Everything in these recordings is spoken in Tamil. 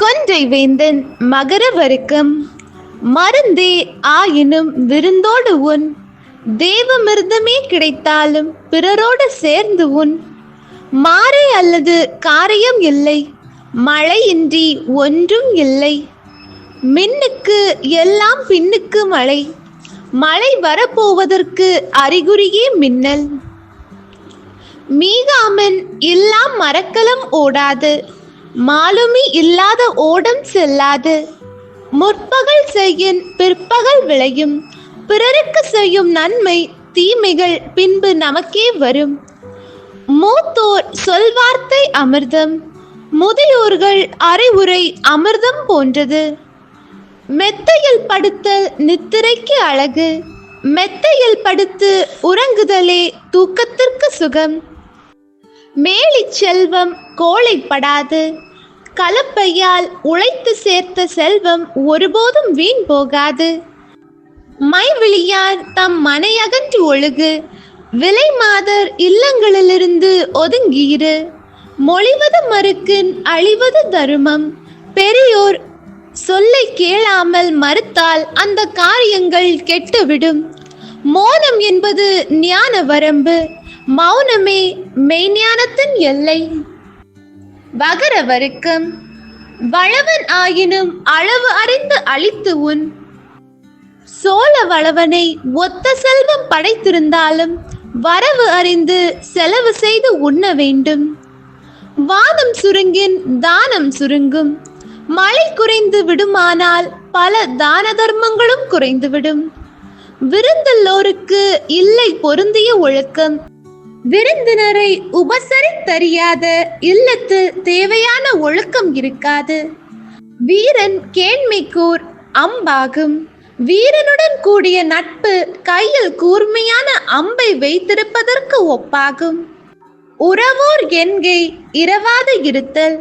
கொன்றை வேந்தன் மகரவருக்கம் மருந்தே ஆயினும் விருந்தோடு உன். தேவமிருந்தமே கிடைத்தாலும் பிறரோடு சேர்ந்து உன். மாறை அல்லது காரியம் இல்லை மழையின்றி ஒன்றும் இல்லை. மின்னுக்கு எல்லாம் பின்னுக்கு மழை மழை வரப்போவதற்கு அறிகுறியே மின்னல். மீகாமன் எல்லாம் மரக்கலம் ஓடாது. மாலுமி இல்லாத ஓடம் செல்லாது. முற்பகல் செய்யின் பிற்பகல் விளையும். பிறருக்கு செய்யும் நன்மை தீமைகள் பின்பு நமக்கே வரும். மூத்தோர் சொல்வார்த்தை அமிர்தம். முதியோர்கள் அறிவுரை அமிர்தம் போன்றது. மெத்தையில் படுத்தல் நித்திரைக்கு அழகு. மெத்தையில் படுத்து உறங்குதலே தூக்கத்திற்கு சுகம். மேலி செல்வம் கோழைப்படாது. கலப்பையால் உழைத்து சேர்த்த செல்வம் ஒருபோதும் வீண் போகாது. மைவிழியார் தம் மனையகன்று ஒழுகு. விலை மாதர் இல்லங்களிலிருந்து ஒதுங்கியிரு. மொழிவது மறுக்கின் அழிவது தருமம். பெரியோர் சொல்லை கேளாமல் மறுத்தால் அந்த காரியங்கள் கெட்டுவிடும். மோனம் என்பது ஞான வரம்பு. மௌனமே மெய்ஞானத்தின் எல்லை. வகரவருக்கும் வளவன் ஆயினும் அளவு அறிந்து அழித்து உன். சோழ வளவனை ஒத்த செல்வம் படைத்திருந்தாலும் வரவு அறிந்து செலவு செய்து உண்ண வேண்டும். வானம் சுருங்கின் தானம் சுருங்கும். மழை குறைந்து விடுமானால் பல தான தர்மங்களும் குறைந்துவிடும். விருந்தல்லோருக்கு இல்லை பொருந்திய ஒழுக்கம். விருந்தினரை உபசரித்தறியாத இல்லத்து தேவையான ஒழுக்கம் இருக்காது. வீரன் கேண்மைக்கூர் அம்பாகும். வீரனுடன் கூடிய நட்பு கையில் கூர்மையான அம்பை வைத்திருப்பதற்கு ஒப்பாகும். உறவோர் என்கை இரவாது இருத்தல்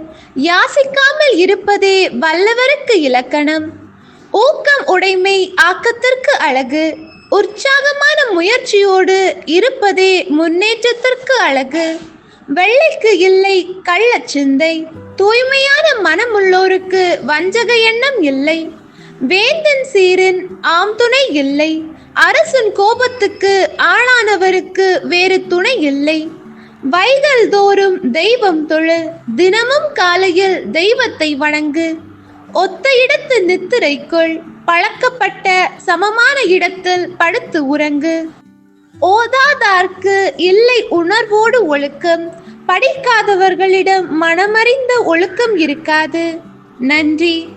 யாசிக்காமல் இருப்பதே வல்லவருக்கு இலக்கணம். ஊக்கம் உடைமை ஆக்கத்திற்கு அழகு உற்சாகமான முயற்சியோடு இருப்பதே முன்னேற்றத்திற்கு அழகு. வெள்ளைக்கு இல்லை கள்ளச் சிந்தை. தூய்மையான மனமுள்ளோருக்கு வஞ்சக எண்ணம் இல்லை. வேந்தன் சீரின் ஆம் துணை இல்லை. அரசன் கோபத்துக்கு ஆளானவருக்கு வேறு துணை இல்லை. வைகள் தோறும் தெய்வம் தொழு தினமும் காலையில் தெய்வத்தை வணங்கு. ஒத்த இடத்து நித்திரைக்குள் பழக்கப்பட்ட சமமான இடத்தில் படுத்து உறங்கு. ஓதாதார்க்கு இல்லை உணர்வோடு ஒழுக்கம் படிக்காதவர்களிடம் மனமறிந்த ஒழுக்கம் இருக்காது. நன்றி.